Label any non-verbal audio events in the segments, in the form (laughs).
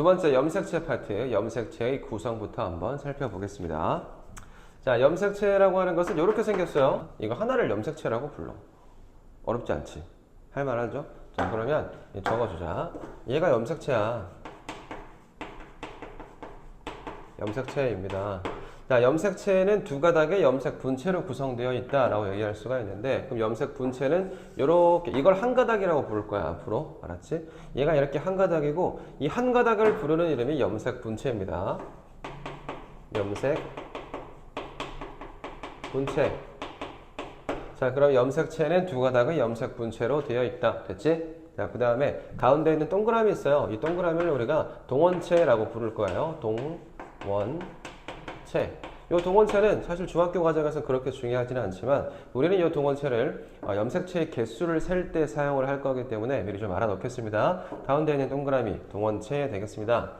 두 번째 염색체 파트, 염색체의 구성부터 한번 살펴보겠습니다. 자, 염색체라고 하는 것은 이렇게 생겼어요. 이거 하나를 염색체라고 불러. 어렵지 않지? 할 만하죠? 자, 그러면 적어주자. 얘가 염색체야. 염색체입니다. 자, 염색체는 두 가닥의 염색 분체로 구성되어 있다라고 얘기할 수가 있는데, 그럼 염색 분체는 이렇게 이걸 한 가닥이라고 부를 거야 앞으로, 알았지? 얘가 이렇게 한 가닥이고 이 한 가닥을 부르는 이름이 염색 분체입니다. 염색 분체. 자, 그럼 염색체는 두 가닥의 염색 분체로 되어 있다. 됐지? 자, 그 다음에 가운데 있는 동그라미 있어요. 이 동그라미를 우리가 동원체라고 부를 거예요. 동원 체. 이 동원체는 사실 중학교 과정에서 그렇게 중요하지는 않지만 우리는 이 동원체를 어, 염색체의 개수를 셀 때 사용을 할 거기 때문에 미리 좀 알아놓겠습니다. 가운데 있는 동그라미 동원체 되겠습니다.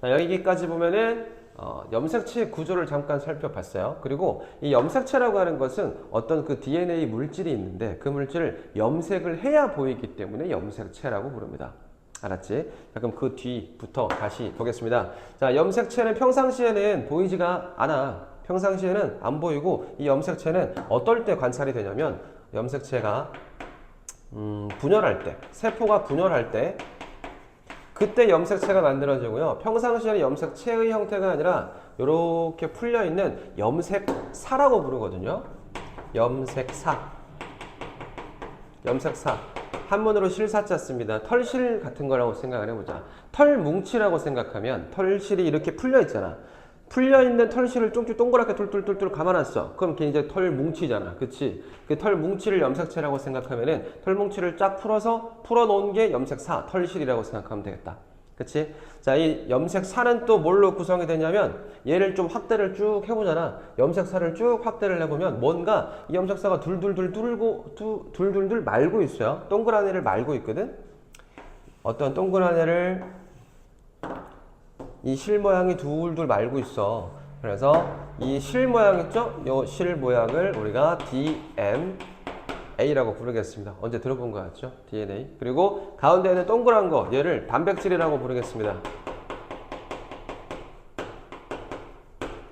자, 여기까지 보면은 어, 염색체의 구조를 잠깐 살펴봤어요. 그리고 이 염색체라고 하는 것은 어떤 그 DNA 물질이 있는데 그 물질을 염색을 해야 보이기 때문에 염색체라고 부릅니다. 알았지? 자, 그럼 그 뒤부터 다시 보겠습니다. 자, 염색체는 평상시에는 보이지가 않아. 평상시에는 안 보이고 이 염색체는 어떨 때 관찰이 되냐면 염색체가 음, 분열할 때, 세포가 분열할 때 그때 염색체가 만들어지고요. 평상시에는 염색체의 형태가 아니라 이렇게 풀려 있는 염색사라고 부르거든요. 염색사. 염색사. 한문으로 실사자 씁니다. 털실 같은 거라고 생각을 해보자. 털 뭉치라고 생각하면 털실이 이렇게 풀려 있잖아. 풀려 있는 털실을 쭉쭉 동그랗게 툴툴툴툴 감아놨어. 그럼 걔 이제 털 뭉치잖아. 그치? 그 털 뭉치를 염색체라고 생각하면은 털 뭉치를 쫙 풀어서 풀어놓은 게 염색사, 털실이라고 생각하면 되겠다. 그치? 자, 이 염색사는 또 뭘로 구성이 되냐면 얘를 좀 확대를 쭉 해보잖아. 염색사를 쭉 확대를 해보면 뭔가 이 염색사가 둘둘둘 뚫고 두, 둘둘둘 말고 있어요. 동그란 애를 말고 있거든? 어떤 동그란 애를 이 실 모양이 둘둘 말고 있어. 그래서 이 실 모양 있죠? 이 실 모양을 우리가 DMA라고 부르겠습니다. 언제 들어본 거 같죠? DNA. 그리고 가운데 있는 동그란 거 얘를 단백질이라고 부르겠습니다.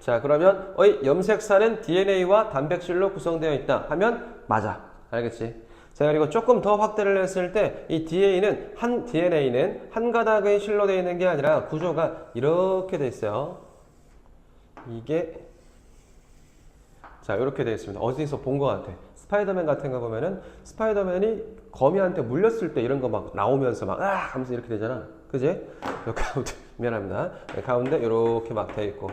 자, 그러면 어이 염색사는 DNA와 단백질로 구성되어 있다 하면 맞아. 알겠지? 자, 그리고 조금 더 확대를 했을 때 이 DNA는 한 DNA는 한 가닥의 실로 되어 있는 게 아니라 구조가 이렇게 돼 있어요. 이게 자, 이렇게 되어 있습니다. 어디서 본 것 같아. 스파이더맨 같은 거 보면은 스파이더맨이 거미한테 물렸을 때 이런 거 막 나오면서 막 아! 하면서 이렇게 되잖아. 그지? 요 가운데 (laughs) 미안합니다. 네, 가운데 이렇게 막 돼 있고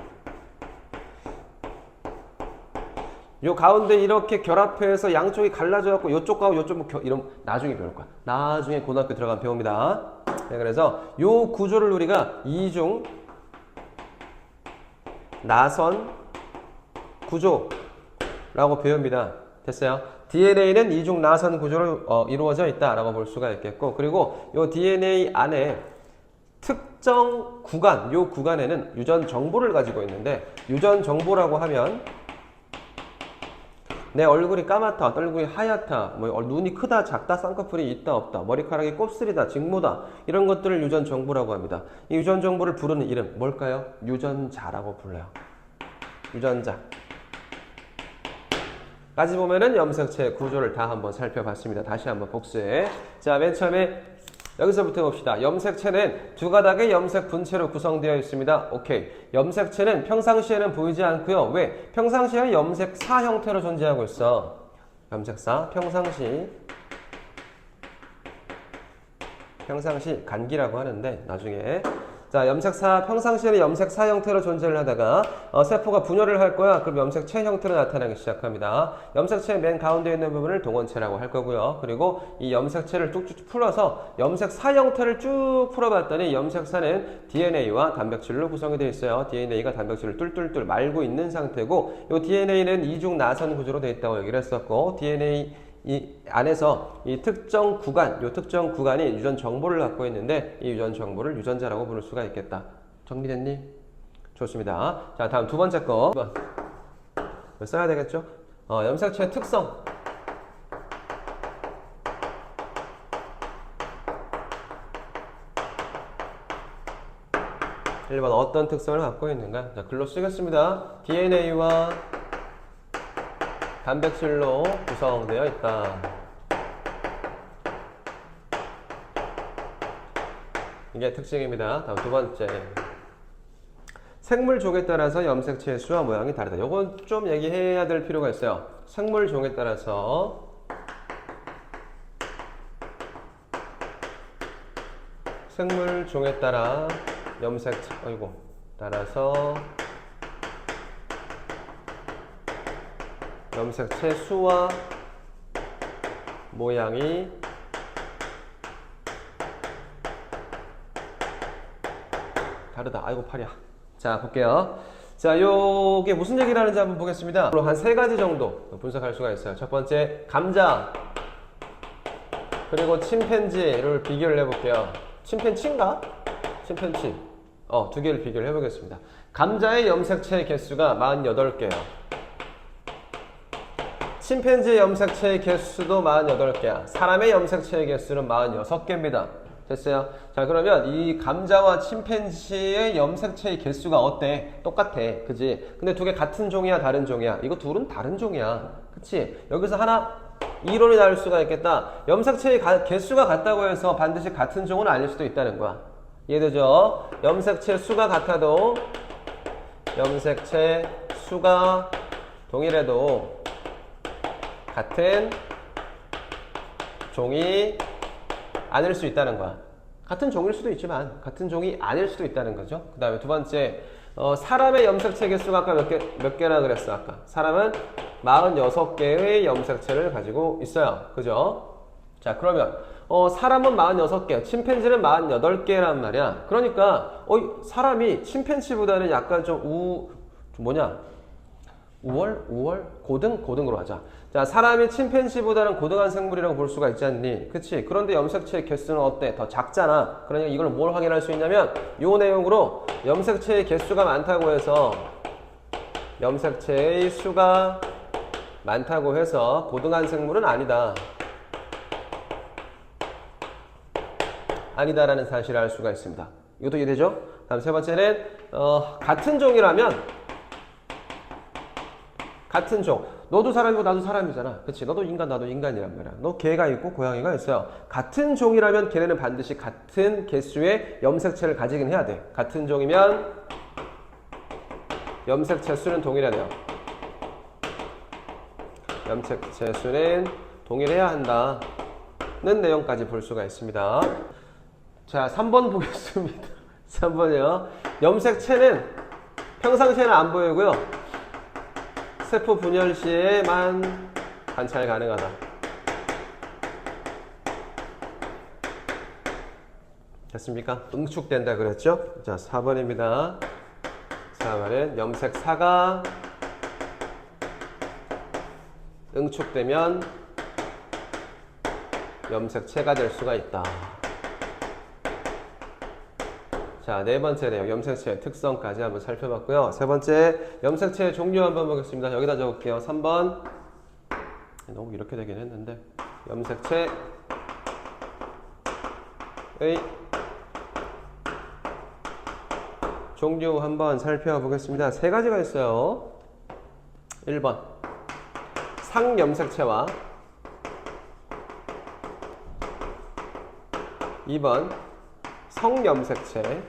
요 가운데 이렇게 결합해서 양쪽이 갈라져 갖고 요쪽과 요쪽 겨, 이런 나중에 배울 거야. 나중에 고등학교 들어가면 배웁니다. 네, 그래서 요 구조를 우리가 이중 나선 구조라고 배웁니다. 됐어요? DNA는 이중 나선 구조로 어, 이루어져 있다라고 볼 수가 있겠고 그리고 요 DNA 안에 특정 구간, 요 구간에는 유전 정보를 가지고 있는데 유전 정보라고 하면 내 얼굴이 까맣다, 얼굴이 하얗다, 뭐 눈이 크다, 작다, 쌍꺼풀이 있다, 없다, 머리카락이 곱슬이다, 직모다 이런 것들을 유전 정보라고 합니다. 이 유전 정보를 부르는 이름 뭘까요? 유전자라고 불러요. 유전자. 까지 보면은 염색체 구조를 다 한번 살펴봤습니다. 다시 한번 복수해. 자, 맨 처음에 여기서부터 봅시다. 염색체는 두 가닥의 염색 분체로 구성되어 있습니다. 오케이. 염색체는 평상시에는 보이지 않고요. 왜? 평상시에는 염색사 형태로 존재하고 있어. 염색사 평상시 평상시 간기라고 하는데 나중에 자 염색사 평상시에는 염색사 형태로 존재를 하다가 어, 세포가 분열을 할 거야. 그럼 염색체 형태로 나타나기 시작합니다. 염색체 맨 가운데 있는 부분을 동원체라고 할 거고요. 그리고 이 염색체를 쭉쭉 풀어서 염색사 형태를 쭉 풀어봤더니 염색사는 DNA와 단백질로 구성이 되어 있어요. DNA가 단백질을 뚫뚫뚫 말고 있는 상태고 이 DNA는 이중 나선 구조로 되어 있다고 얘기를 했었고 DNA 이 안에서 이 특정 구간, 이 특정 구간이 유전 정보를 갖고 있는데 이 유전 정보를 유전자라고 부를 수가 있겠다. 정리됐니? 좋습니다. 자, 다음 두 번째 거. 써야 되겠죠? 어, 염색체의 특성. 1번 어떤 특성을 갖고 있는가? 자, 글로 쓰겠습니다. DNA와 단백질로 구성되어 있다. 이게 특징입니다. 다음 두 번째. 생물종에 따라서 염색체의 수와 모양이 다르다. 이건 좀 얘기해야 될 필요가 있어요. 생물종에 따라서 생물종에 따라 염색체, 아이고, 따라서 염색체 수와 모양이 다르다. 아이고 팔이야. 자 볼게요. 자 요게 무슨 얘기를 하는지 한번 보겠습니다. 한 세 가지 정도 분석할 수가 있어요. 첫 번째 감자 그리고 침팬지를 비교를 해볼게요. 침팬치인가? 침팬치. 어, 두 개를 비교를 해보겠습니다. 감자의 염색체 개수가 48개예요. 침팬지의 염색체의 개수도 48개야. 사람의 염색체의 개수는 46개입니다. 됐어요? 자, 그러면 이 감자와 침팬지의 염색체의 개수가 어때? 똑같아. 그지? 근데 두 개 같은 종이야, 다른 종이야? 이거 둘은 다른 종이야. 그치? 여기서 하나 이론이 나올 수가 있겠다. 염색체의 가- 개수가 같다고 해서 반드시 같은 종은 아닐 수도 있다는 거야. 이해되죠? 염색체 수가 같아도 염색체 수가 동일해도 같은 종이 아닐 수 있다는 거야. 같은 종일 수도 있지만 같은 종이 아닐 수도 있다는 거죠. 그 다음에 두 번째 어, 사람의 염색체 개수가 아까 몇, 개, 몇 개나 그랬어 아까 사람은 46개의 염색체를 가지고 있어요. 그죠? 자 그러면 어, 사람은 46개, 침팬지는 48개란 말이야. 그러니까 어, 사람이 침팬지보다는 약간 좀 우, 좀 뭐냐 우월? 우월? 고등? 고등으로 하자. 자, 사람이 침팬지보다는 고등한 생물이라고 볼 수가 있지 않니? 그치? 그런데 염색체의 개수는 어때? 더 작잖아. 그러니까 이걸 뭘 확인할 수 있냐면, 요 내용으로 염색체의 개수가 많다고 해서, 염색체의 수가 많다고 해서 고등한 생물은 아니다. 아니다라는 사실을 알 수가 있습니다. 이것도 이해되죠? 다음 세 번째는, 어, 같은 종이라면, 같은 종. 너도 사람이고 나도 사람이잖아. 그치? 너도 인간, 나도 인간이란 말이야. 너 개가 있고 고양이가 있어요. 같은 종이라면 걔네는 반드시 같은 개수의 염색체를 가지긴 해야 돼. 같은 종이면 염색체 수는 동일해야 돼요. 염색체 수는 동일해야 한다 는 내용까지 볼 수가 있습니다. 자, 3번 보겠습니다. (laughs) 3번이요. 염색체는 평상시에는 안 보이고요. 세포 분열 시에만 관찰 가능하다. 됐습니까? 응축된다 그랬죠? 자, 4번입니다. 4번은 염색사가 응축되면 염색체가 될 수가 있다. 자, 네 번째 내용, 염색체의 특성까지 한번 살펴봤고요. 세 번째, 염색체의 종류 한번 보겠습니다. 여기다 적을게요. 3번. 너무 이렇게 되긴 했는데. 염색체의 종류 한번 살펴보겠습니다. 세 가지가 있어요. 1번. 상염색체와 2번. 성염색체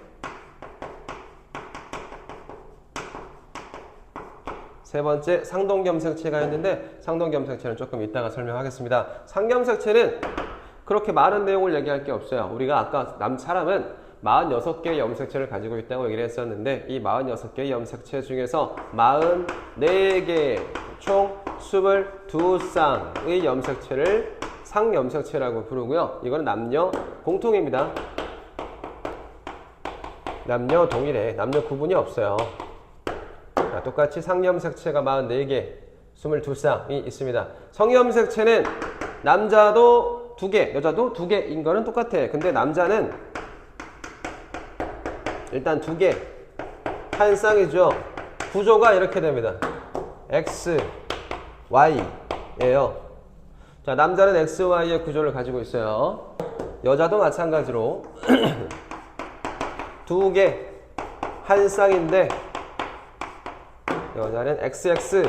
세 번째 상동염색체가 있는데 상동염색체는 조금 이따가 설명하겠습니다. 상염색체는 그렇게 많은 내용을 얘기할 게 없어요. 우리가 아까 남 사람은 46개의 염색체를 가지고 있다고 얘기를 했었는데 이 46개의 염색체 중에서 44개 총 22쌍의 염색체를 상염색체라고 부르고요. 이거는 남녀 공통입니다. 남녀 동일해. 남녀 구분이 없어요. 자, 똑같이 상염색체가 44개, 22쌍이 있습니다. 성염색체는 남자도 2개, 여자도 2개인 거는 똑같아. 근데 남자는 일단 2개, 한 쌍이죠. 구조가 이렇게 됩니다. X, Y예요. 자, 남자는 X, Y의 구조를 가지고 있어요. 여자도 마찬가지로 (clears throat) 두 개, 한 쌍인데 여자는 XX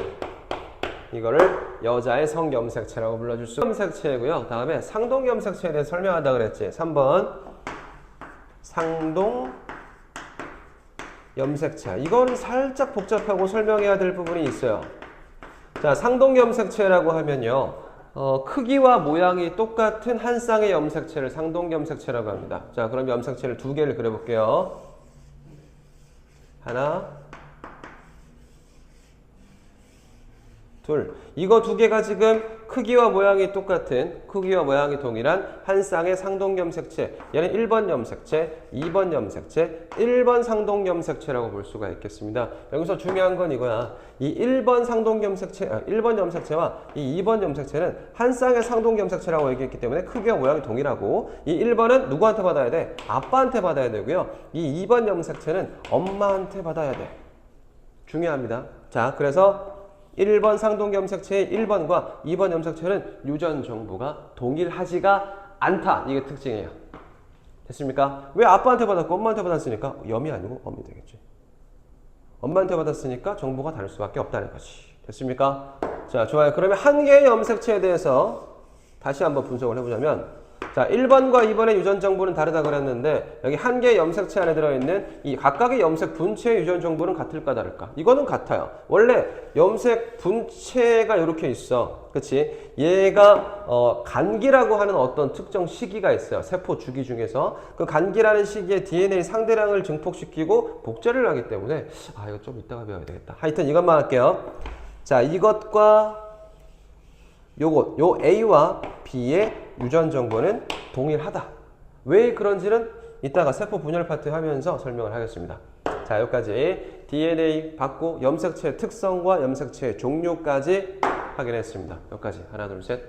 이거를 여자의 성염색체라고 불러줄 수 염색체고요. 다음에 상동 염색체에 대해서 설명한다 그랬지. 3번 상동 염색체. 이건 살짝 복잡하고 설명해야 될 부분이 있어요. 자, 상동 염색체라고 하면요. 어, 크기와 모양이 똑같은 한 쌍의 염색체를 상동 염색체라고 합니다. 자, 그럼 염색체를 두 개를 그려볼게요. 하나, 둘. 이거 두 개가 지금 크기와 모양이 똑같은, 크기와 모양이 동일한 한 쌍의 상동 염색체. 얘는 1번 염색체, 2번 염색체, 1번 상동 염색체라고 볼 수가 있겠습니다. 여기서 중요한 건 이거야. 이 1번 상동 염색체, 아, 1번 염색체와 이 2번 염색체는 한 쌍의 상동 염색체라고 얘기했기 때문에 크기와 모양이 동일하고 이 1번은 누구한테 받아야 돼? 아빠한테 받아야 되고요. 이 2번 염색체는 엄마한테 받아야 돼. 중요합니다. 자, 그래서 1번 상동 염색체의 1번과 2번 염색체는 유전 정보가 동일하지가 않다. 이게 특징이에요. 됐습니까? 왜 아빠한테 받았고 엄마한테 받았으니까 염이 아니고 엄이 되겠지. 엄마한테 받았으니까 정보가 다를 수밖에 없다는 거지. 됐습니까? 자, 좋아요. 그러면 한 개의 염색체에 대해서 다시 한번 분석을 해보자면 자, 1번과 2번의 유전 정보는 다르다 그랬는데 여기 한 개의 염색체 안에 들어있는 이 각각의 염색 분체의 유전 정보는 같을까 다를까? 이거는 같아요. 원래 염색 분체가 이렇게 있어. 그치? 얘가 어, 간기라고 하는 어떤 특정 시기가 있어요. 세포 주기 중에서. 그 간기라는 시기에 DNA 상대량을 증폭시키고 복제를 하기 때문에 아, 이거 좀 이따가 배워야 되겠다. 하여튼 이것만 할게요. 자, 이것과 요것, 요 A와 B의 유전 정보는 동일하다. 왜 그런지는 이따가 세포 분열 파트 하면서 설명을 하겠습니다. 자, 여기까지 DNA 받고 염색체 특성과 염색체 종류까지 확인했습니다. 여기까지. 하나, 둘, 셋.